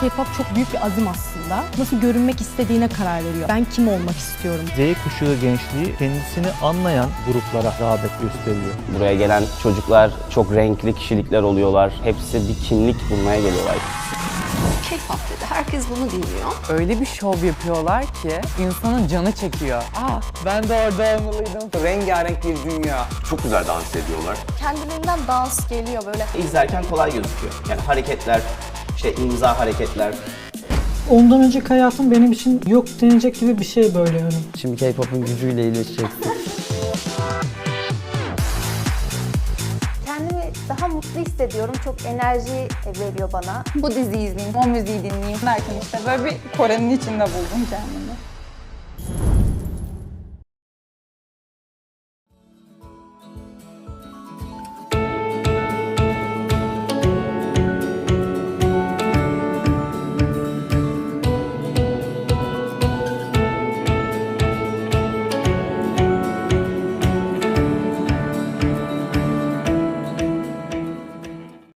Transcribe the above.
K-pop çok büyük bir azim aslında. Nasıl görünmek istediğine karar veriyor. Ben kim olmak istiyorum? Z kuşağı gençliği kendisini anlayan gruplara rağbet gösteriyor. Buraya gelen çocuklar çok renkli kişilikler oluyorlar. Hepsi bir kimlik bulmaya geliyorlar. K-pop dedi. Herkes bunu dinliyor. Öyle bir şov yapıyorlar ki insanın canı çekiyor. Aa ben de orada olmalıydım. Rengarenk bir dünya. Çok güzel dans ediyorlar. kendiliğinden dans geliyor böyle. İzlerken kolay gözüküyor. Yani hareketler, işte imza hareketler, Ondan önceki hayatım benim için yok denilecek gibi bir şey böyle yani. Şimdi K-pop'un gücüyle iyileşeceksin. Kendimi daha mutlu hissediyorum. Çok enerji veriyor bana. Bu diziyi izleyeyim, o müziği dinleyeyim derken işte böyle bir Kore'nin içinde buldum kendimi.